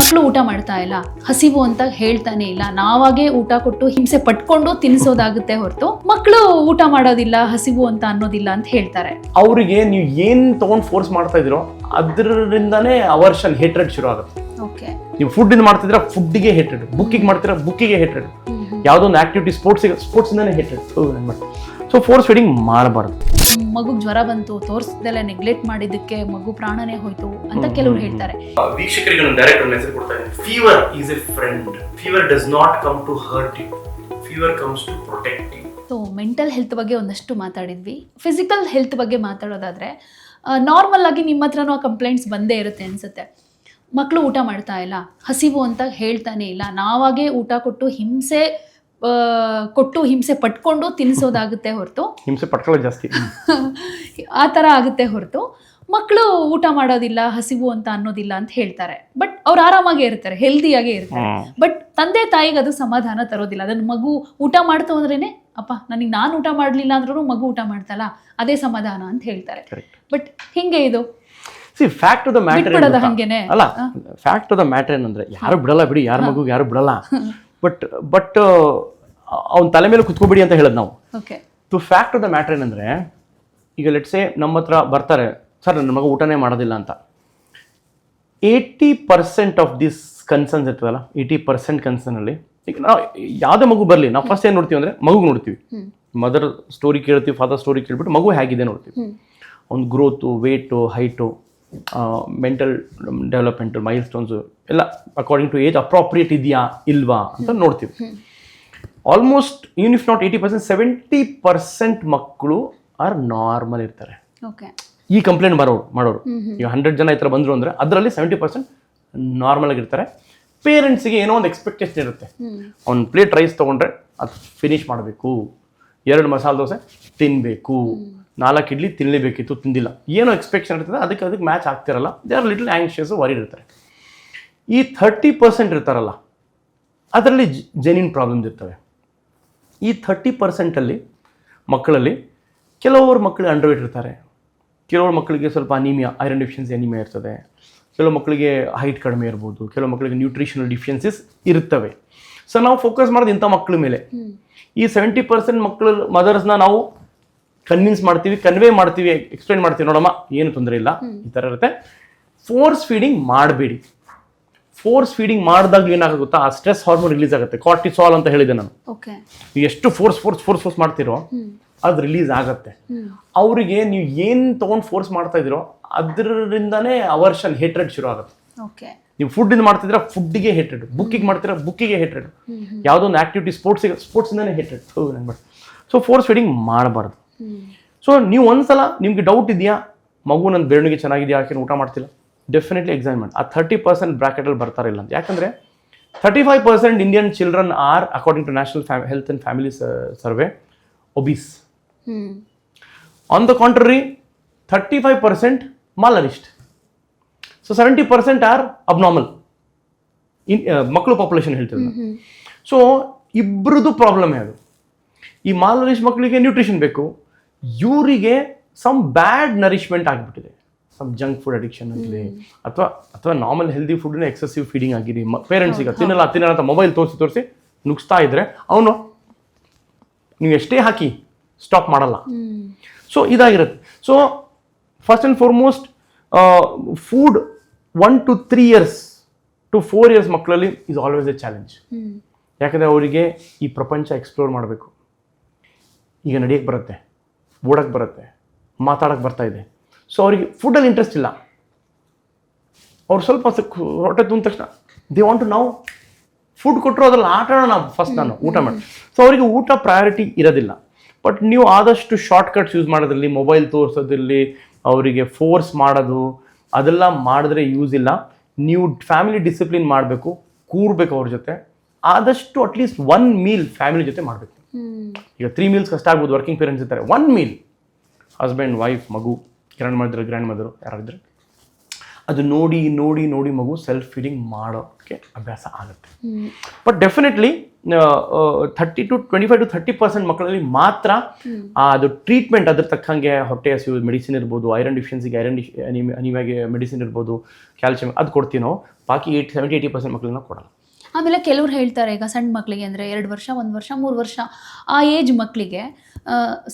ಮಕ್ಕಳು ಊಟ ಮಾಡ್ತಾ ಇಲ್ಲ ಹಸಿವು ಅಂತ ಹೇಳ್ತಾನೆ ಇಲ್ಲ. ನಾವಾಗೆ ಊಟ ಕೊಟ್ಟು ಹಿಂಸೆ ಪಟ್ಕೊಂಡು ತಿನ್ಸೋದಾಗುತ್ತೆ ಹೊರತು ಮಕ್ಕಳು ಊಟ ಮಾಡೋದಿಲ್ಲ ಹಸಿವು ಅಂತ ಅನ್ನೋದಿಲ್ಲ ಅಂತ ಹೇಳ್ತಾರೆ. ಅವರಿಗೆ ನೀವು ಏನ್ ತಗೊಂಡ್ ಫೋರ್ಸ್ ಮಾಡ್ತಾ ಇದ್ರೋ ಅದರಿಂದನೇ ಅವರ್ಷನ್ ಹೇಟ್ರೆಡ್ ಶುರು ಆಗುತ್ತೆ. ಓಕೆ. ನೀವು ಫುಡ್ ಮಾಡ್ತಿದ್ರೆ ಫುಡ್ಡಿಗೆ ಹೇಟ್ರೆಡ್ ಬುಕ್ಕಿಗೆ ಮಾಡ್ತೀರಾ ಬುಕ್ಕಿಗೆ ಹೇಟ್ರೆಡ್ ಯಾವುದೋ ಒಂದು ಆಕ್ಟಿವಿಟಿ ಸ್ಪೋರ್ಟ್ಸ್ ಸ್ಪೋರ್ಟ್ಸಿಂದನೇ ಹೇಟ್ರೆಡ್ ಸೊ ಫೋರ್ಸ್ ಫೀಡಿಂಗ್ ಮಾಡಬಾರ್ದು. ಮಗು ಜ್ವರ ಬಂತು ತೋರಿಸ್ದೆಲ್ಲ ನೆಗ್ಲೆಕ್ಟ್ ಮಾಡಿದ್ದಕ್ಕೆ ಮಗು ಪ್ರಾಣನೇ ಹೋಯ್ತು ಅಂತ ಕೆಲವರು ಹೇಳ್ತಾರೆ. ವೀಕ್ಷಕರಿಗೆ ನಾನು ಡೈರೆಕ್ಟ್ ಒಂದು ಹೆಸರು ಕೊಡ್ತಾ ಇದ್ದೀನಿ fever is a friend fever does not come to hurt you fever comes to protect you so mental health ಬಗ್ಗೆ ಒಂದಷ್ಟು ಮಾತಾಡಿದ್ವಿ. ಫಿಸಿಕಲ್ ಹೆಲ್ತ್ ಬಗ್ಗೆ ಮಾತಾಡೋದಾದರೆ ನಾರ್ಮಲ್ ಆಗಿ ನಿಮ್ಮ ಹತ್ರನೂ ಆ ಕಂಪ್ಲೇಂಟ್ಸ್ ಬಂದೇ ಇರುತ್ತೆ ಅನ್ಸುತ್ತೆ. ಮಕ್ಕಳು ಊಟ ಮಾಡ್ತಾ ಇಲ್ಲ ಹಸಿವು ಅಂತ ಹೇಳ್ತಾನೆ ಇಲ್ಲ. ನಾವಾಗೆ ಊಟ ಕೊಟ್ಟು ಹಿಂಸೆ ಕೊಟ್ಟು ಹಿಂಸೆ ಪಟ್ಕೊಂಡು ತಿನ್ನಿಸೋದಾಗುತ್ತೆ ಹೊರತು. ಹಿಂಸೆ ಪಟ್ಕೊಳ್ಳೋದು ಜಾಸ್ತಿ. ಆ ಥರ ಆಗುತ್ತೆ ಹೊರತು. ಮಕ್ಕಳು ಊಟ ಮಾಡೋದಿಲ್ಲ ಹಸಿವು ಅಂತ ಅನ್ನೋದಿಲ್ಲ ಅಂತ ಹೇಳ್ತಾರೆ. ಬಟ್ ಅವ್ರು ಆರಾಮಾಗೇ ಇರ್ತಾರೆ ಹೆಲ್ದಿಯಾಗೇ ಇರ್ತಾರೆ. ಬಟ್ ತಂದೆ ತಾಯಿಗೆ ಅದು ಸಮಾಧಾನ ತರೋದಿಲ್ಲ. ಅದನ್ನ ಮಗು ಊಟ ಮಾಡ್ತು ಅಂದ್ರೇನೆ ಅಪ್ಪ ನನಗೆ ನಾನು ಊಟ ಮಾಡಲಿಲ್ಲ ಅಂದ್ರೂ ಮಗು ಊಟ ಮಾಡ್ತಲ್ಲ ಅದೇ ಸಮಾಧಾನ ಅಂತ ಹೇಳ್ತಾರೆ. ಬಟ್ ಹಿಂಗೆ ಇದು? See fact of the matter ಅಲ್ಲ ಫ್ಯಾಕ್ಟ್ ಆಫ್ ದ ಮ್ಯಾಟರ್ ಏನಂದ್ರೆ ಯಾರು ಬಿಡಲ್ಲ ಬಿಡಿ ಯಾರ ಮಗು ಯಾರು ಬಿಡಲ್ಲ. ಬಟ್ ಬಟ್ ಅವ್ನ ತಲೆ ಮೇಲೆ ಕುತ್ಕೋಬಿಡಿ ಅಂತ ಹೇಳೋದು ನಾವು. To fact of the matter ಏನಂದ್ರೆ ಈಗ ಲೆಟ್ಸೆ ನಮ್ಮ ಹತ್ರ ಬರ್ತಾರೆ ಸರ್ ನನ್ನ ಮಗ ಊಟನೇ ಮಾಡೋದಿಲ್ಲ ಅಂತ. Eighty percent of this concerns ಇರ್ತವಲ್ಲ ಏಯ್ಟಿ ಪರ್ಸೆಂಟ್ ಕನ್ಸರ್ನಲ್ಲಿ ಈಗ ನಾವು ಯಾವುದೇ ಮಗು ಬರಲಿ ನಾವು ಫಸ್ಟ್ ಏನು ನೋಡ್ತೀವಿ ಅಂದರೆ ಮಗು ನೋಡ್ತೀವಿ. ಮದರ್ ಸ್ಟೋರಿ ಕೇಳ್ತೀವಿ ಫಾದರ್ ಸ್ಟೋರಿ ಕೇಳ್ಬಿಟ್ಟು ಮಗು ಹೇಗಿದೆ ನೋಡ್ತೀವಿ. ಅವ್ನ growth weight height mental development milestones ಎಲ್ಲ ಅಕಾರ್ಡಿಂಗ್ ಟು ಏಜ್ ಅಪ್ರಾಪ್ರಿಯೇಟ್ ಇದೆಯಾ ಇಲ್ವಾ ಅಂತ ನೋಡ್ತೀವಿ. Almost even if not eighty percent seventy percent ಮಕ್ಕಳು ಆರ್ ನಾರ್ಮಲ್ ಇರ್ತಾರೆ. ಈ ಕಂಪ್ಲೇಂಟ್ ಬರೋರು ಮಾಡೋರು. ಈಗ ಹಂಡ್ರೆಡ್ ಜನ ಈ ಥರ ಬಂದರು ಅಂದರೆ ಅದರಲ್ಲಿ ಸೆವೆಂಟಿ ಪರ್ಸೆಂಟ್ ನಾರ್ಮಲ್ ಆಗಿರ್ತಾರೆ. ಪೇರೆಂಟ್ಸಿಗೆ ಏನೋ ಒಂದು ಎಕ್ಸ್ಪೆಕ್ಟೇಷನ್ ಇರುತ್ತೆ. ಒಂದು ಪ್ಲೇಟ್ ರೈಸ್ ತೊಗೊಂಡ್ರೆ ಅದು ಫಿನಿಶ್ ಮಾಡಬೇಕು. ಎರಡು ಮಸಾಲೆ ದೋಸೆ ತಿನ್ನಬೇಕು ನಾಲ್ಕು ಇಡ್ಲಿ ತಿನ್ನಲೇಬೇಕಿತ್ತು ತಿಂದಿಲ್ಲ. ಏನೋ ಎಕ್ಸ್ಪೆಕ್ಷನ್ ಇರ್ತದೆ ಅದಕ್ಕೆ ಅದಕ್ಕೆ match ಆಗ್ತಿರಲ್ಲ. They are little anxious worried ಇರ್ತಾರೆ. ಈ ಥರ್ಟಿ ಪರ್ಸೆಂಟ್ ಇರ್ತಾರಲ್ಲ, ಅದರಲ್ಲಿ ಜೆನ್ಯೂನ್ ಪ್ರಾಬ್ಲಮ್ಸ್ ಇರ್ತವೆ. ಈ ಥರ್ಟಿ ಪರ್ಸೆಂಟಲ್ಲಿ ಮಕ್ಕಳಲ್ಲಿ ಕೆಲವರು ಮಕ್ಕಳು ಅಂಡರ್ವೇಟ್ ಇರ್ತಾರೆ. ಕೆಲವರು ಮಕ್ಕಳಿಗೆ ಸ್ವಲ್ಪ ಅನಿಮಿಯಾ ಐರನ್ ಡಿಫಿಷಿಯನ್ಸಿ ಅನಿಮಿಯಾ ಇರ್ತದೆ. ಕೆಲವು ಮಕ್ಕಳಿಗೆ ಹೈಟ್ ಕಡಿಮೆ ಇರ್ಬೋದು. ಕೆಲವು ಮಕ್ಕಳಿಗೆ ನ್ಯೂಟ್ರಿಷನಲ್ ಡಿಫಿಷಿಯನ್ಸೀಸ್ ಇರ್ತವೆ. ಸೊ ನಾವು ಫೋಕಸ್ ಮಾಡೋದು ಇಂಥ ಮಕ್ಕಳ ಮೇಲೆ. ಈ ಸೆವೆಂಟಿ ಪರ್ಸೆಂಟ್ ಮಕ್ಕಳು ಮದರ್ಸ್ನ ನಾವು ಕನ್ವಿನ್ಸ್ ಮಾಡ್ತೀವಿ ಕನ್ವೇ ಮಾಡ್ತೀವಿ ಎಕ್ಸ್ಪ್ಲೈನ್ ಮಾಡ್ತೀವಿ. ನೋಡಮ್ಮ, ಏನು ತೊಂದರೆ ಇಲ್ಲ. ಈ ಥರ ಇರುತ್ತೆ. ಫೋರ್ಸ್ ಫೀಡಿಂಗ್ ಮಾಡಬೇಡಿ. ಫೋರ್ಸ್ ಫೀಡಿಂಗ್ ಮಾಡಿದಾಗ ಏನಾಗುತ್ತೆ ಗೊತ್ತಾ? ಆ ಸ್ಟ್ರೆಸ್ ಹಾರ್ಮೋನ್ ರಿಲೀಸ್ ಆಗುತ್ತೆ. ಕಾರ್ಟಿಸಾಲ್ ಅಂತ ಹೇಳಿದೆ ನಾನು. ನೀವು ಎಷ್ಟು ಫೋರ್ಸ್ ಫೋರ್ಸ್ ಫೋರ್ಸ್ ಫೋರ್ಸ್ ಮಾಡ್ತೀರೋ ಅದು ರಿಲೀಸ್ ಆಗುತ್ತೆ. ಅವರಿಗೆ ನೀವು ಏನು ತೊಗೊಂಡು ಫೋರ್ಸ್ ಮಾಡ್ತಾ ಇದ್ದೀರೋ ಅದರಿಂದನೇ ಅವರ್ಷನ್ ಹೇಟ್ರೆಡ್ ಶುರು ಆಗುತ್ತೆ. ಓಕೆ ನೀವು ಫುಡ್ ಮಾಡ್ತಿದ್ರೆ ಫುಡ್ಗೆ ಹೇಟ್ರೆಡ್ ಬುಕ್ಕಿಗೆ ಮಾಡ್ತೀರಾ ಬುಕ್ಕಿಗೆ ಹೇಟ್ರೆಡ್ ಯಾವುದೋ ಒಂದು ಆಕ್ಟಿವಿಟಿ ಸ್ಪೋರ್ಟ್ಸ್ ಸ್ಪೋರ್ಟ್ಸಿಂದನೇ ಹೇಟ್ರೆಡ್ ಸೊ ಫೋರ್ಸ್ ಫೀಡಿಂಗ್ ಮಾಡಬಾರ್ದು. ಸೊ ನೀವು ಒಂದ್ಸಲ ನಿಮ್ಗೆ ಡೌಟ್ ಇದೆಯಾ? ಮಗು ನನ್ನ ಬೆರಳಿಗೆ ಚೆನ್ನಾಗಿದೆಯಾ? ಯಾಕೆ ಊಟ ಮಾಡ್ತಿಲ್ಲ? ಡೆಫಿನೆಟ್ಲಿ ಎಕ್ಸಾಮ್ ಮಾಡಿ ಆ ಥರ್ಟಿ ಪರ್ಸೆಂಟ್ ಬ್ರಾಕೆಟಲ್ಲಿ ಬರ್ತಾರಿಲ್ಲ ಅಂತ. ಯಾಕಂದರೆ thirty five percent Indian children are according to national ಫ್ಯಾ health and family survey obese on the contrary thirty five percent malnourished so seventy percent are abnormal in ಮಕ್ಕಳು population ಹೇಳ್ತೀವಿ so ಇಬ್ಬರದು problem ಅದು ಈ ಮಾಲರಿಸ್ಟ್ ಮಕ್ಕಳಿಗೆ nutrition ಬೇಕು. ಇವರಿಗೆ some bad nourishment ಆಗಿಬಿಟ್ಟಿದೆ. Some junk food addiction ಆಗಲಿ ಅಥವಾ ಅಥವಾ ನಾರ್ಮಲ್ ಹೆಲ್ದಿ ಫುಡ್ನ ಎಕ್ಸೆಸಿವ್ ಫೀಡಿಂಗ್ ಆಗಿದೆ ಪೇರೆಂಟ್ಸಿಗೆ ತಿನ್ನಲ್ಲ ತಿನ್ನಲ್ಲ ಅಂತ ಮೊಬೈಲ್ ತೋರಿಸಿ ತೋರಿಸಿ ನುಗ್ಸ್ತಾ ಇದ್ರೆ ಅವನು ನೀವು ಎಷ್ಟೇ ಹಾಕಿ ಸ್ಟಾಪ್ ಮಾಡಲ್ಲ. ಸೊ ಇದಾಗಿರುತ್ತೆ. So first and foremost food one to three years to four years ಮಕ್ಕಳಲ್ಲಿ ಇಸ್ ಆಲ್ವೇಸ್ ಎ ಚಾಲೆಂಜ್ ಯಾಕಂದರೆ ಅವರಿಗೆ ಈ ಪ್ರಪಂಚ ಎಕ್ಸ್ಪ್ಲೋರ್ ಮಾಡಬೇಕು. ಈಗ ನಡೆಯಕ್ಕೆ ಬರುತ್ತೆ ಓಡಕ್ಕೆ ಬರುತ್ತೆ ಮಾತಾಡಕ್ಕೆ ಬರ್ತಾ ಇದೆ. ಸೊ ಅವರಿಗೆ ಫುಡಲ್ಲಿ ಇಂಟ್ರೆಸ್ಟ್ ಇಲ್ಲ. ಅವ್ರು ಸ್ವಲ್ಪ ಹೊಟ್ಟೆ ತುಂಬಿದ ತಕ್ಷಣ ದೇ ವಾಂಟ್ ಟು ನಾವು ಫುಡ್ ಕೊಟ್ಟರು ಅದ್ರಲ್ಲಿ ಆಟ ಆಡೋಣ ಫಸ್ಟ್ ನಾನು ಊಟ ಮಾಡಿ. ಸೊ ಅವರಿಗೆ ಊಟ ಪ್ರಯಾರಿಟಿ ಇರೋದಿಲ್ಲ. ಬಟ್ ನೀವು ಆದಷ್ಟು ಶಾರ್ಟ್ ಕಟ್ಸ್ ಯೂಸ್ ಮಾಡೋದ್ರಲ್ಲಿ ಮೊಬೈಲ್ ತೋರಿಸೋದ್ರಲ್ಲಿ ಅವರಿಗೆ ಫೋರ್ಸ್ ಮಾಡೋದು ಅದೆಲ್ಲ ಮಾಡಿದ್ರೆ ಯೂಸ್ ಇಲ್ಲ. ನೀವು ಫ್ಯಾಮಿಲಿ ಡಿಸಿಪ್ಲಿನ್ ಮಾಡಬೇಕು ಕೂರ್ಬೇಕು ಅವ್ರ ಜೊತೆ. ಆದಷ್ಟು ಅಟ್ಲೀಸ್ಟ್ ಒನ್ ಮೀಲ್ ಫ್ಯಾಮಿಲಿ ಜೊತೆ ಮಾಡಬೇಕು. ಈಗ ತ್ರೀ ಮೀಲ್ಸ್ ಕಷ್ಟ ಆಗ್ಬೋದು ವರ್ಕಿಂಗ್ ಪೇರೆಂಟ್ಸ್ ಇರ್ತಾರೆ. ಒನ್ ಮೀಲ್ ಹಸ್ಬೆಂಡ್ ವೈಫ್ ಮಗು. ಗ್ರ್ಯಾಂಡ್ ಮದರ್ ಗ್ರ್ಯಾಂಡ್ ಮದರು ಯಾರಾಗಿದ್ರೆ ಅದು ನೋಡಿ ನೋಡಿ ನೋಡಿ ಮಗು ಸೆಲ್ಫ್ ಫೀಡಿಂಗ್ ಮಾಡೋಕ್ಕೆ ಅಭ್ಯಾಸ ಆಗುತ್ತೆ. But definitely thirty to twenty five to thirty percent ಮಕ್ಕಳಲ್ಲಿ ಮಾತ್ರ ಅದು ಟ್ರೀಟ್ಮೆಂಟ್ ಅದ್ರ ತಕ್ಕಂಗೆ ಹೊಟ್ಟೆ ಹಸಿವು ಮೆಡಿಸಿನ್ ಇರ್ಬೋದು ಐರನ್ ಡಿಫಿಷಿಯನ್ಸಿಗೆ ಐರನ್ ಡಿಶ್ ಅನಿಮಿಯಾಗೆ ಮೆಡಿಸಿನ್ ಇರ್ಬೋದು ಕ್ಯಾಲ್ಸಿಯಂ ಅದು ಕೊಡ್ತೀವಿ ನಾವು ಬಾಕಿ ಏಯ್ಟ್ ಸೆವೆಂಟಿ ಏಯ್ಟಿ ಪರ್ಸೆಂಟ್ ಮಕ್ಕಳನ್ನ ಕೊಡಲ್ಲ. ಆಮೇಲೆ ಕೆಲವ್ರು ಹೇಳ್ತಾರೆ ಈಗ ಸಣ್ಣ ಮಕ್ಕಳಿಗೆ ಅಂದರೆ ಎರಡು ವರ್ಷ ಒಂದು ವರ್ಷ ಮೂರು ವರ್ಷ ಆ ಏಜ್ ಮಕ್ಕಳಿಗೆ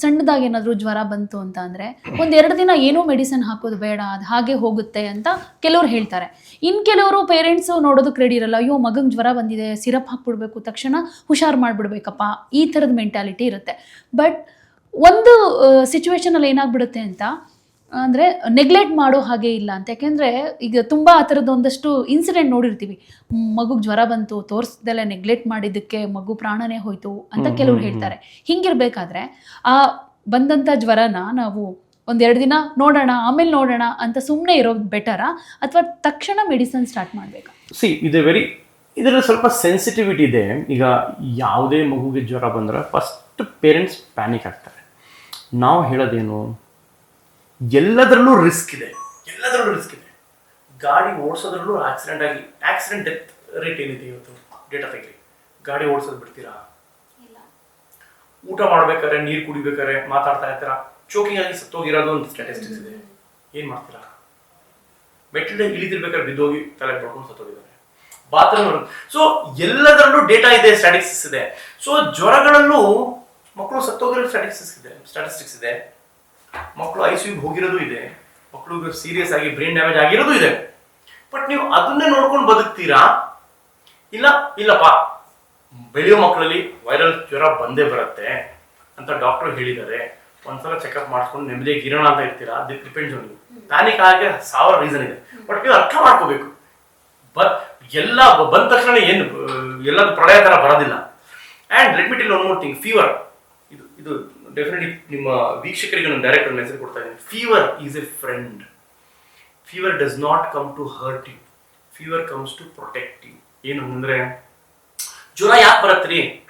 ಸಣ್ಣದಾಗಿ ಏನಾದರೂ ಜ್ವರ ಬಂತು ಅಂತ ಅಂದರೆ ಒಂದೆರಡು ದಿನ ಏನೂ ಮೆಡಿಸಿನ್ ಹಾಕೋದು ಬೇಡ, ಅದು ಹಾಗೆ ಹೋಗುತ್ತೆ ಅಂತ ಕೆಲವ್ರು ಹೇಳ್ತಾರೆ. ಇನ್ನು ಕೆಲವರು ಪೇರೆಂಟ್ಸು ನೋಡೋದಕ್ಕೆ ರೆಡಿ ಇರಲ್ಲ, ಅಯ್ಯೋ ಮಗಂಗೆ ಜ್ವರ ಬಂದಿದೆ, ಸಿರಪ್ ಹಾಕ್ಬಿಡ್ಬೇಕು, ತಕ್ಷಣ ಹುಷಾರು ಮಾಡಿಬಿಡ್ಬೇಕಪ್ಪ, ಈ ಥರದ ಮೆಂಟ್ಯಾಲಿಟಿ ಇರುತ್ತೆ. ಬಟ್ ಒಂದು ಸಿಚುವೇಶನಲ್ಲಿ ಏನಾಗ್ಬಿಡುತ್ತೆ ಅಂತ ಅಂದರೆ ನೆಗ್ಲೆಕ್ಟ್ ಮಾಡೋ ಹಾಗೆ ಇಲ್ಲ ಅಂತ. ಯಾಕೆಂದರೆ ಈಗ ತುಂಬ ಆ ಥರದ್ದು ಒಂದಷ್ಟು ಇನ್ಸಿಡೆಂಟ್ ನೋಡಿರ್ತೀವಿ. ಮಗುಗೆ ಜ್ವರ ಬಂತು ತೋರಿಸ್ದೆಲ್ಲ ನೆಗ್ಲೆಕ್ಟ್ ಮಾಡಿದ್ದಕ್ಕೆ ಮಗು ಪ್ರಾಣನೇ ಹೋಯ್ತು ಅಂತ ಕೆಲವರು ಹೇಳ್ತಾರೆ. ಹಿಂಗಿರಬೇಕಾದ್ರೆ ಆ ಬಂದಂಥ ಜ್ವರನ ನಾವು ಒಂದೆರಡು ದಿನ ನೋಡೋಣ ಆಮೇಲೆ ನೋಡೋಣ ಅಂತ ಸುಮ್ಮನೆ ಇರೋದು ಬೆಟರಾ ಅಥವಾ ತಕ್ಷಣ ಮೆಡಿಸನ್ ಸ್ಟಾರ್ಟ್ ಮಾಡಬೇಕಾ? ಸಿ ಇದು ವೆರಿ ಇದರಲ್ಲಿ ಸ್ವಲ್ಪ ಸೆನ್ಸಿಟಿವಿಟಿ ಇದೆ. ಈಗ ಯಾವುದೇ ಮಗುಗೆ ಜ್ವರ ಬಂದರೆ ಫಸ್ಟ್ ಪೇರೆಂಟ್ಸ್ ಪ್ಯಾನಿಕ್ ಆಗ್ತಾರೆ. ನಾವು ಹೇಳೋದೇನು? ಎಲ್ಲದರಲ್ಲೂ ರಿಸ್ಕ್ ಇದೆ. ಎಲ್ಲದರಲ್ಲೂ ರಿಸ್ಕ್ ಇದೆ. ಗಾಡಿ ಓಡಿಸೋದ್ರಲ್ಲೂ ಆಕ್ಸಿಡೆಂಟ್ ಆಗಿ ಆಕ್ಸಿಡೆಂಟ್ ಡೆತ್ ರೇಟ್ ಏನಿದೆ ಇವತ್ತು? ಡೇಟಾ ತೆಗೀರಿ. ಗಾಡಿ ಓಡಿಸೋದು ಬಿಡ್ತೀರಾ? ಊಟ ಮಾಡ್ಬೇಕಾದ್ರೆ ನೀರು ಕುಡಿಬೇಕಾದ್ರೆ ಮಾತಾಡ್ತಾ ಇರ್ತೀರಾ? ಚೋಕಿಂಗ್ ಆಗಿ ಸತ್ತೋಗಿರೋದು ಒಂದು ಸ್ಟ್ಯಾಟಿಸ್ಟಿಕ್ಸ್ ಇದೆ. ಏನು ಮಾಡ್ತೀರಾ? ಮೆಟ್ಟಿಲ ಇಳಿದಿರ್ಬೇಕಾದ್ರೆ ಬಿದ್ದೋಗಿ ತಲೆ ಬಡ್ಕೊಂಡು ಸತ್ತೋಗಿದ್ದಾರೆ. ಬಾತ್ರೂಮ್ ಸೊ ಎಲ್ಲದರಲ್ಲೂ ಡೇಟಾ ಇದೆ ಸ್ಟ್ಯಾಟಿಸ್ಟಿಕ್ಸ್ ಇದೆ. ಸೊ ಜ್ವರಗಳಲ್ಲೂ ಮಕ್ಕಳು ಸತ್ತೋಗಿರೋ ಸ್ಟ್ಯಾಟಿಸ್ಟಿಕ್ಸ್ ಇದೆ ಸ್ಟ್ಯಾಟಿಸ್ಟಿಕ್ಸ್ ಇದೆ. ಮಕ್ಕಳು ಐ ಸಿ ಹೋಗಿರೋದು ಇದೆ. ಮಕ್ಕಳು ಸೀರಿಯಸ್ ಆಗಿ ಬ್ರೈನ್ ಡ್ಯಾಮೇಜ್ ಆಗಿರೋದು ಇದೆ. ಬಟ್ ನೀವು ಅದನ್ನೇ ನೋಡ್ಕೊಂಡು ಬದುಕ್ತೀರಾ? ಇಲ್ಲ, ಇಲ್ಲಪ್ಪ. ಬೆಳೆಯೋ ಮಕ್ಕಳಲ್ಲಿ ವೈರಲ್ ಜ್ವರ ಬಂದೇ ಬರುತ್ತೆ ಅಂತ ಡಾಕ್ಟರ್ ಹೇಳಿದ್ದಾರೆ. ಒಂದ್ಸಲ ಚೆಕಪ್ ಮಾಡಿಸ್ಕೊಂಡು ನೆಮ್ಮದಿಯಾಗಿ ಇರೋಣ ಅಂತ ಇರ್ತೀರಾ ಅದು ಡಿಪೆಂಡ್ಸ್ ನೀವು ಪ್ಯಾನಿಕ್ ಆಗಿ ಸಾವಿರ ರೀಸನ್ ಇದೆ. ಬಟ್ ನೀವು ಅರ್ಥ ಮಾಡ್ಕೋಬೇಕು. ಬಟ್ ಎಲ್ಲ ಬಂದ ತಕ್ಷಣ ಏನು ಎಲ್ಲ ಪ್ರಳಯ ಥರ ಬರೋದಿಲ್ಲ. And let me tell one more thing fever ಇದು ಇದು ಡೆಫಿನೆಟ್ಲಿ ನಿಮ್ಮ ವೀಕ್ಷಕರಿಗೆ ನಾನು ಡೈರೆಕ್ಟ್ ಒಂದು ಮೆಸೇಜ್ ಕೊಡ್ತಾ ಇದ್ದೀನಿ. Fever is a friend fever does not come to hurt you fever comes to protect you ಏನು ಅಂದರೆ, ಜ್ವರ ಯಾಕೆ ಬರತ್ರಿ?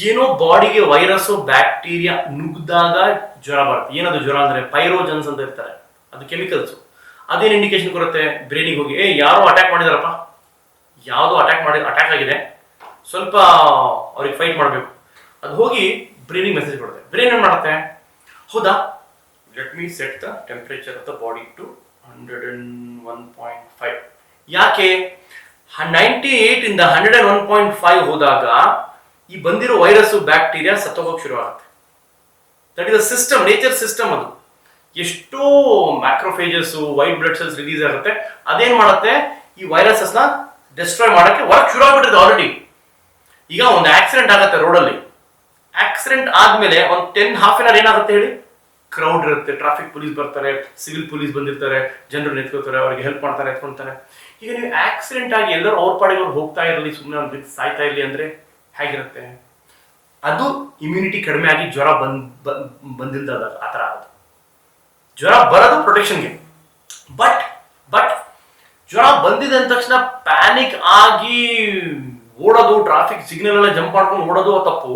ಏನೋ ಬಾಡಿಗೆ ವೈರಸ್ಸು ಬ್ಯಾಕ್ಟೀರಿಯಾ ನುಗ್ಗಿದಾಗ ಜ್ವರ ಬರುತ್ತೆ. ಏನದು ಜ್ವರ ಅಂದ್ರೆ? ಪೈರೋಜನ್ಸ್ ಅಂತ ಇರ್ತಾರೆ. ಅದು ಕೆಮಿಕಲ್ಸ್ ಅದೇನು ಇಂಡಿಕೇಶನ್ ಕೊಡುತ್ತೆ? ಬ್ರೈನಿಗೆ ಹೋಗಿ, ಏ, ಯಾರೋ ಅಟ್ಯಾಕ್ ಮಾಡಿದಾರಪ್ಪ. ಯಾವುದೋ ಅಟ್ಯಾಕ್ ಮಾಡಿ ಅಟ್ಯಾಕ್ ಆಗಿದೆ. ಸ್ವಲ್ಪ ಅವ್ರಿಗೆ ಫೈಟ್ ಮಾಡಬೇಕು. ಅದು ಹೋಗಿ ಬ್ರೈನಿಗೆ ಮೆಸೇಜ್ ಕೊಡುತ್ತೆ. ಬ್ರೈನ್ ಏನು ಮಾಡುತ್ತೆ? ಹೌದಾ? Let me set the temperature of the body to hundred and one point five ಯಾಕೆ? ನೈಂಟಿ ಏಟ್ ಇಂದ hundred and one point five ಹೋದಾಗ ಈ ಬಂದಿರೋ ವೈರಸ್ ಬ್ಯಾಕ್ಟೀರಿಯಾ ಸತ್ತೋಗೋಕೆ ಶುರು ಆಗುತ್ತೆ that is a system nature system ಅದು. ಎಷ್ಟೋ macrophages white blood cells release ಆಗುತ್ತೆ. ಅದೇನ್ ಮಾಡುತ್ತೆ? ಈ ವೈರಸಸ್ನ ಡಿಸ್ಟ್ರಾಯ್ ಮಾಡಕ್ಕೆ ವರ್ಕ್ ಶುರು ಆಗ್ಬಿಟ್ಟಿದೆ ಆಲ್ರೆಡಿ ಈಗ ಒಂದು ಆಕ್ಸಿಡೆಂಟ್ ಆಗುತ್ತೆ ರೋಡಲ್ಲಿ ಆಕ್ಸಿಡೆಂಟ್ ಆದ್ಮೇಲೆ ಒಂದು ಟೆನ್ ಹಾಫ್ ಅನ್ ಅವರ್ ಏನಾಗುತ್ತೆ ಹೇಳಿ? ಕ್ರೌಡ್ ಇರುತ್ತೆ ಟ್ರಾಫಿಕ್ ಪೊಲೀಸ್ ಬರ್ತಾರೆ ಸಿವಿಲ್ ಪೊಲೀಸ್ ಬಂದಿರ್ತಾರೆ, ಜನರು ನಿಂತ್ಕೋತಾರೆ ಅವ್ರಿಗೆ ಹೆಲ್ಪ್ ಮಾಡ್ತಾರೆ ಎತ್ಕೊಂತಾರೆ ಈಗ ನೀವು ಆಕ್ಸಿಡೆಂಟ್ ಆಗಿ ಎಲ್ಲರೂ ಅವ್ರ ಪಾಡಿಗೆ ಅವ್ರು ಹೋಗ್ತಾ ಇರಲಿ ಸುಮ್ಮನೆ ಒಂದು ಸಾಯ್ತಾ ಇರಲಿ ಅಂದ್ರೆ ಹೇಗಿರುತ್ತೆ? ಅದು ಇಮ್ಯುನಿಟಿ ಕಡಿಮೆ ಆಗಿ ಜ್ವರ ಬಂದ್ ಬಂದಿಲ್ದಾಗ ಆ ಥರ ಆಗುತ್ತೆ. ಜ್ವರ ಬರೋದು ಪ್ರೊಟೆಕ್ಷನ್ಗೆ ಬಟ್ ಬಟ್ ಜ್ವರ ಬಂದಿದೆ ಅಂದ ತಕ್ಷಣ ಪ್ಯಾನಿಕ್ ಆಗಿ ಓಡೋದು ಟ್ರಾಫಿಕ್ ಸಿಗ್ನಲ್ ಎಲ್ಲ ಜಂಪ್ ಮಾಡ್ಕೊಂಡು ಓಡೋದು ತಪ್ಪು.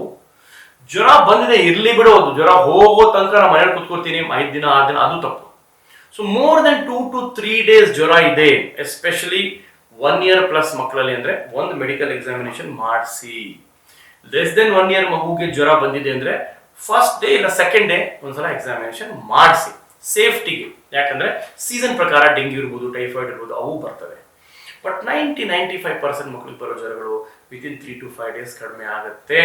ಜ್ವರ ಬಂದಿದೆ, ಇರ್ಲಿ ಅದು. ಜ್ವರ ಹೋಗೋ ತನಕ ನಾನು ಮನೇಲಿ ಕುತ್ಕೋತೀನಿ ಐದು ದಿನ, ಆರು ದಿನ, ಅದು ತಪ್ಪು. So more than two to three days ಜ್ವರ ಇದೆ ಎಸ್ಪೆಷಲಿ ಒನ್ ಇಯರ್ ಪ್ಲಸ್ ಮಕ್ಕಳಲ್ಲಿ ಅಂದ್ರೆ ಒಂದು ಮೆಡಿಕಲ್ ಎಕ್ಸಾಮಿನೇಷನ್ ಮಾಡಿಸಿ. ಲೆಸ್ ದೆನ್ ಒನ್ ಇಯರ್ ಮಗುಗೆ ಜ್ವರ ಬಂದಿದೆ ಅಂದ್ರೆ ಫಸ್ಟ್ ಡೇ ಇಲ್ಲ ಸೆಕೆಂಡ್ ಡೇ ಒಂದ್ಸಲ ಎಕ್ಸಾಮಿನೇಷನ್ ಮಾಡಿಸಿ. ಸೇಫ್ಟಿಗೆ ಯಾಕಂದ್ರೆ ಸೀಸನ್ ಪ್ರಕಾರ ಡೆಂಗ್ಯೂ ಇರ್ಬೋದು ಟೈಫಾಯ್ಡ್ ಇರ್ಬೋದು, ಅವು ಬರ್ತವೆ. But ninety ninety five percent ಮಕ್ಕಳಿಗೆ ಬರೋ ಜ್ವರಗಳು within three to five days ಕಡಿಮೆ ಆಗುತ್ತೆ.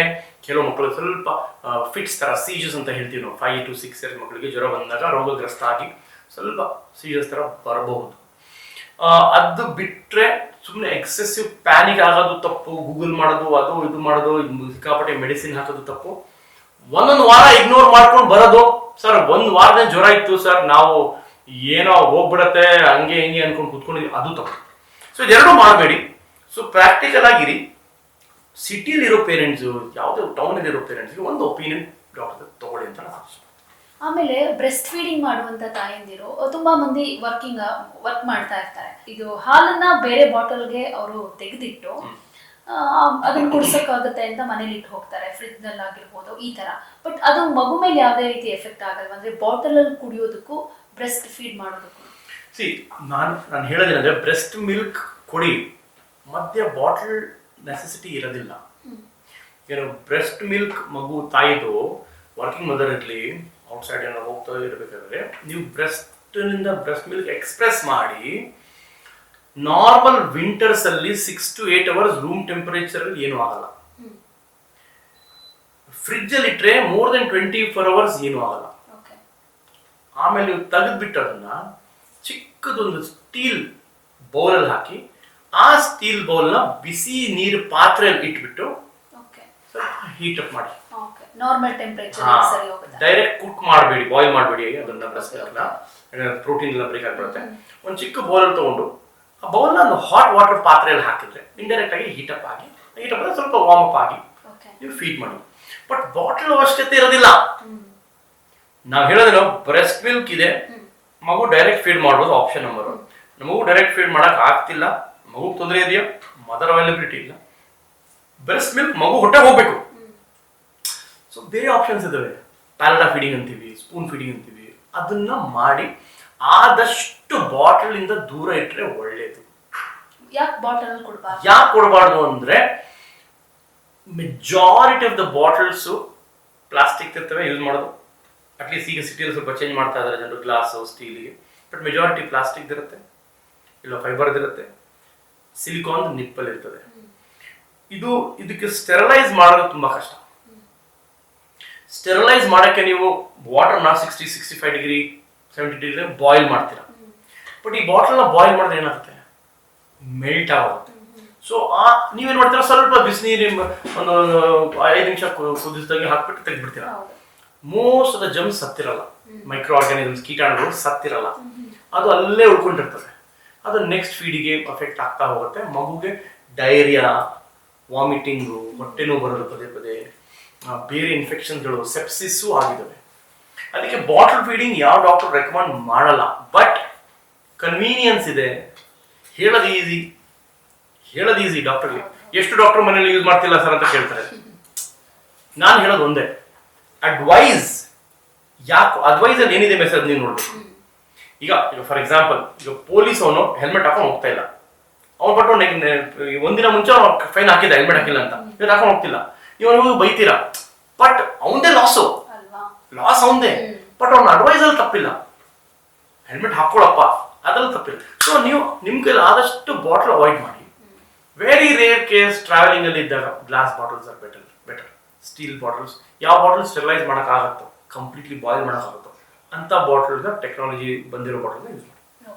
ಕೆಲವು ಮಕ್ಕಳು ಸ್ವಲ್ಪ ಫಿಟ್ಸ್ ತರ ಸೀಜಸ್ ಅಂತ ಹೇಳ್ತೀವಿ ನಾವು. ಫೈವ್ ಟು ಸಿಕ್ಸ್ ಇಯರ್ಸ್ ಮಕ್ಕಳಿಗೆ ಜ್ವರ ಬಂದಾಗ ರೋಗಗ್ರಸ್ತ ಆಗಿ ಸ್ವಲ್ಪ ಸೀಜಸ್ ತರ ಬರಬಹುದು. ಅದು ಬಿಟ್ರೆ ಸುಮ್ಮನೆ ಎಕ್ಸೆಸಿವ್ ಪ್ಯಾನಿಕ್ ಆಗೋದು ತಪ್ಪು ಗೂಗಲ್ ಮಾಡೋದು, ಅದು ಇದು ಮಾಡೋದು ಸಿಕ್ಕಾಪಟ್ಟೆ ಮೆಡಿಸಿನ್ ಹಾಕೋದು ತಪ್ಪು. ಒಂದೊಂದು ವಾರ ಇಗ್ನೋರ್ ಮಾಡ್ಕೊಂಡು ಬರೋದು. ಸರ್, ಒಂದು ವಾರದ ಜ್ವರ ಇತ್ತು, ಸರ್, ನಾವು ಏನೋ ಹೋಗ್ಬಿಡತ್ತೆ, ಹಂಗೆ ಹಿಂಗೆ ಅನ್ಕೊಂಡು ಕುತ್ಕೊಂಡಿದ್ವಿ, ಅದು ತಪ್ಪು. ಸೊ ಇದೆರಡೂ ಮಾಡಬೇಡಿ. ಸೊ ಪ್ರಾಕ್ಟಿಕಲ್ ಆಗಿರಿ. ಸಿಟಿಲಿರೋ ಪೇರೆಂಟ್ಸು ಯಾವುದೇ ಟೌನಲ್ಲಿರೋ ಪೇರೆಂಟ್ಸ್ಗೆ ಒಂದು ಒಪಿನಿಯನ್ ಡಾಕ್ಟರ್ ತಗೊಳ್ಳಿ ಅಂತ ನಾನು. ಆಮೇಲೆ ಬ್ರೆಸ್ಟ್ ಫೀಡಿಂಗ್ ಮಾಡುವಂತ ತಾಯಂದಿರು ತುಂಬಾ ಮಂದಿ ವರ್ಕಿಂಗ್ ವರ್ಕ್ ಮಾಡ್ತಾ ಇರ್ತಾರೆ. ಇದು ಹಾಲನ್ನ ಬೇರೆ ಬಾಟಲ್ಗೆ ಅವರು ತೆಗೆದಿಟ್ಟು ಅದನ್ನ ಕುಡ್ಸಕ್ಕಾಗುತ್ತೆ ಅಂತ ಮನೇಲಿ ಇಟ್ಟು ಹೋಗ್ತಾರೆ. ಫ್ರಿಜ್ನಲ್ಲಿ ಆಗಿರ್ಬೋದು ಈ ತರ. ಬಟ್ ಅದು ಮಗು ಮೇಲೆ ಯಾವುದೇ ರೀತಿ ಎಫೆಕ್ಟ್ ಆಗಲ್ವಾ ಅಂದ್ರೆ ಬಾಟಲ್ ಅಲ್ಲಿ ಕುಡಿಯೋದಕ್ಕೂ ಬ್ರೆಸ್ಟ್ ಫೀಡ್ ಮಾಡೋದಕ್ಕೂ. ಸಿ ನಾನು ನಾನು ಹೇಳೋದೇನಂದ್ರೆ ಬ್ರೆಸ್ಟ್ ಮಿಲ್ಕ್ ಕೊಡಿ. ಮಧ್ಯ ಬಾಟಲ್ ನೆಸೆಸಿಟಿ ಇರೋದಿಲ್ಲ. ಏನು ಬ್ರೆಸ್ಟ್ ಮಿಲ್ಕ್ ಮಗು ತಾಯಿದು ವರ್ಕಿಂಗ್ ಮದರ್ ಇರಲಿ ಔಟ್ಸೈಡ್ ಏನೋ ಹೋಗ್ತಾ ಇರಬೇಕಾದ್ರೆ ನೀವು ಬ್ರೆಸ್ಟ್ನಿಂದ ಬ್ರೆಸ್ಟ್ ಮಿಲ್ಕ್ ಎಕ್ಸ್ಪ್ರೆಸ್ ಮಾಡಿ ನಾರ್ಮಲ್ ವಿಂಟರ್ಸ್ ಅಲ್ಲಿ six to eight hours room temperature ಅಲ್ಲಿ ಏನೂ ಆಗಲ್ಲ. ಫ್ರಿಡ್ಜ್ ಅಲ್ಲಿ ಇಟ್ರೆ more than twenty four hours ಏನೂ ಆಗಲ್ಲ. ಆಮೇಲೆ ನೀವು ತೆಗೆದ್ಬಿಟ್ಟು ಅದನ್ನ ಚಿಕ್ಕದೊಂದು ಸ್ಟೀಲ್ ಬೌಲಲ್ಲಿ ಹಾಕಿ ಆ ಸ್ಟೀಲ್ ಬೌಲ್ನ ಬಿಸಿ ನೀರು ಪಾತ್ರೆಯಲ್ಲಿ ಇಟ್ಬಿಟ್ಟು ಹೀಟ್ ಅಪ್ ಮಾಡಿ. Okay normal temperature direct cook ಮಾಡಬೇಡಿ ಬಾಯ್ಲ್ ಮಾಡಬೇಡಿ ಅದನ್ನ ಪ್ರೋಟೀನ್ ಎಲ್ಲ ಬ್ರೇಕ್ ಆಗಿಬಿಡುತ್ತೆ. ಒಂದು ಚಿಕ್ಕ ಬೌಲಲ್ಲಿ ತಗೊಂಡು ಆ ಬೌಲ್ನ ಒಂದು ಹಾಟ್ ವಾಟರ್ ಪಾತ್ರೆಯಲ್ಲಿ ಹಾಕಿದ್ರೆ ಇಂಡೈರೆಕ್ಟ್ ಆಗಿ ಹೀಟ್ ಅಪ್ ಆಗಿ ಹೀಟ್ ಅಪ್ ಸ್ವಲ್ಪ ವಾರ್ಮ್ ಅಪ್ ಆಗಿ ಓಕೆ ನೀವು ಫೀಡ್ ಮಾಡಿ. ಬಟ್ ಬಾಟಲ್ ಅವಶ್ಯಕತೆ ಇರೋದಿಲ್ಲ. ನಾವು ಹೇಳೋದಿಲ್ಲ ಬ್ರೆಸ್ಟ್ ಮಿಲ್ಕ್ ಇದೆ. ಮಗು ಡೈರೆಕ್ಟ್ ಫೀಡ್ ಮಾಡ್ಬೋದು ಆಪ್ಷನ್ ನಂಬರ್ ಮಗು ಡೈರೆಕ್ಟ್ ಫೀಡ್ ಮಾಡಕ್ ಆಗ್ತಿಲ್ಲ. ಮಗು ತೊಂದರೆ ಇದೆಯಾ? ಮದರ್ ಅವೈಲಬಿಲಿಟಿ ಇಲ್ಲ. ಬ್ರೆಸ್ಟ್ ಮಿಲ್ಕ್ ಮಗು ಹೊಟ್ಟೆ ಹೋಗ್ಬೇಕು. ಸೊ ಬೇರೆ ಆಪ್ಷನ್ಸ್ ಇದಾವೆ. ಪ್ಯಾರಡಾ ಫೀಡಿಂಗ್ ಅಂತೀವಿ ಸ್ಪೂನ್ ಫೀಡಿಂಗ್ ಅಂತೀವಿ. ಅದನ್ನ ಮಾಡಿ ಆದಷ್ಟು ಬಾಟಲ್ ಇಂದ ದೂರ ಇಟ್ಟರೆ ಒಳ್ಳೇದು. ಯಾಕೆ ಬಾಟಲ್ ಕೊಡಬಾರ್ದು? ಯಾಕೆ ಕೊಡಬಾರ್ದು ಅಂದ್ರೆ majority of the bottles plastic ಇರ್ತವೆ ಯೂಸ್ ಮಾಡೋದು. ಅಟ್ಲೀಸ್ಟ್ ಈಗ ಸಿಟಿಯಲ್ಲಿ ಸ್ವಲ್ಪ ಚೇಂಜ್ ಮಾಡ್ತಾ ಇದ್ದಾರೆ ಜನರು ಗ್ಲಾಸು ಸ್ಟೀಲಿಗೆ ಬಟ್ ಮೆಜಾರಿಟಿ ಪ್ಲಾಸ್ಟಿಕ್ ಇರುತ್ತೆ ಇಲ್ಲ ಫೈಬರ್ ಇರುತ್ತೆ. ಸಿಲಿಕಾನ್ ನಿಪ್ಪಲ್ ಇರ್ತದೆ. ಇದು ಇದಕ್ಕೆ ಸ್ಟೆರಲೈಸ್ ಮಾಡೋದು ತುಂಬ ಕಷ್ಟ. ಸ್ಟೆರಲೈಸ್ ಮಾಡಕ್ಕೆ ನೀವು ವಾಟರ್ನ sixty sixty five degree seventy degree boil ಮಾಡ್ತೀರಾ. ಬಟ್ ಈ ಬಾಟಲ್ನ ಬಾಯ್ಲ್ ಮಾಡಿದ್ರೆ ಏನಾಗುತ್ತೆ? ಮೆಲ್ಟ್ ಆಗುತ್ತೆ. ಸೊ ಆ ನೀವೇನು ಮಾಡ್ತೀರಾ? ಸ್ವಲ್ಪ ಬಿಸಿನೀರು ಒಂದು ಐದು ನಿಮಿಷ ಕುದಿಸಿದಾಗೆ ಹಾಕ್ಬಿಟ್ಟು ತೆಗೆದ್ಬಿಡ್ತೀರಾ? ಮೋಸ್ಟ್ ಆಫ್ ದ ಜಮ್ಸ್ ಸತ್ತಿರಲ್ಲ. ಮೈಕ್ರೋ ಆರ್ಗಾನಿಸಮ್ಸ್ ಕೀಟಾಣುಗಳು ಸತ್ತಿರಲ್ಲ. ಅದು ಅಲ್ಲೇ ಉಳ್ಕೊಂಡಿರ್ತದೆ. ಅದು ನೆಕ್ಸ್ಟ್ ಫೀಡಿಗೆ ಅಫೆಕ್ಟ್ ಆಗ್ತಾ ಹೋಗುತ್ತೆ. ಮಗುಗೆ ಡೈರಿಯಾ ವಾಮಿಟಿಂಗು ಹೊಟ್ಟೆ ನೋವು ಬರೋದು ಪದೇ ಪದೇ ಬೇರೆ ಇನ್ಫೆಕ್ಷನ್ಗಳು ಸೆಪ್ಸಿಸ್ಸು ಆಗಿದ್ದಾವೆ. ಅದಕ್ಕೆ ಬಾಟಲ್ ಫೀಡಿಂಗ್ ಯಾವ ಡಾಕ್ಟರ್ ರೆಕಮೆಂಡ್ ಮಾಡಲ್ಲ. ಬಟ್ ಕನ್ವೀನಿಯನ್ಸ್ ಇದೆ. ಹೇಳೋದು ಈಸಿ ಹೇಳೋದು ಈಸಿ ಡಾಕ್ಟರ್ಗೆ ಎಷ್ಟು ಡಾಕ್ಟರ್ ಮನೇಲಿ ಯೂಸ್ ಮಾಡ್ತಿಲ್ಲ ಸರ್ ಅಂತ ಕೇಳ್ತಾರೆ. ನಾನು ಹೇಳೋದು ಒಂದೇ. ಅಡ್ವೈಸ್ ಯಾಕೆ ಅಡ್ವೈಸ್ ಅಲ್ಲಿ ಏನಿದೆ ಮೆಸೇಜ್ ನೀವು ನೋಡಿ ಈಗ ಈಗ ಫಾರ್ ಎಕ್ಸಾಂಪಲ್ ಈಗ ಪೊಲೀಸ್ ಅವನು ಹೆಲ್ಮೆಟ್ ಹಾಕೊಂಡು ಹೋಗ್ತಾ ಇಲ್ಲ. ಅವ್ನು ಬಟ್ ಒಂದಿನ ಮುಂಚೆ ಅವ್ನು ಫೈನ್ ಹಾಕಿದ ಹೆಲ್ಮೆಟ್ ಹಾಕಿಲ್ಲ ಅಂತ. ಇವ್ರು ಹಾಕೊಂಡು ಹೋಗ್ತಿಲ್ಲ. ಇವನು ಹೋಗಿ ಬೈತೀರಾ? ಬಟ್ ಅವನದೇ ಲಾಸು ಲಾಸ್ ಅವಂದೇ ಬಟ್ ಅವ್ನ ಅಡ್ವೈಸ್ ಅಲ್ಲಿ ತಪ್ಪಿಲ್ಲ. ಹೆಲ್ಮೆಟ್ ಹಾಕೊಳ್ಳಪ್ಪ ಅದ್ರಲ್ಲಿ ತಪ್ಪಿಲ್ಲ. ಸೊ ನೀವು ನಿಮ್ ಕೈಲಿ ಆದಷ್ಟು ಬಾಟಲ್ ಅವಾಯ್ಡ್ ಮಾಡಿ. ವೆರಿ ರೇರ್ ಕೇಸ್ ಟ್ರಾವೆಲಿಂಗ್ ಅಲ್ಲಿ ಇದ್ದಾಗ glass bottles are better better steel bottles ಯಾವ ಬಾಟಲ್ ಸ್ಟೆರಿಲೈಸ್ ಮಾಡೋಕ್ಕಾಗತ್ತೋ ಕಂಪ್ಲೀಟ್ಲಿ ಬಾಯ್ಲ್ ಮಾಡೋಕ್ಕಾಗುತ್ತೋ, ಅಂಥ ಬಾಟಲ್ನ ಟೆಕ್ನಾಲಜಿ ಬಂದಿರೋ ಬಾಟಲ್ನ ಯೂಸ್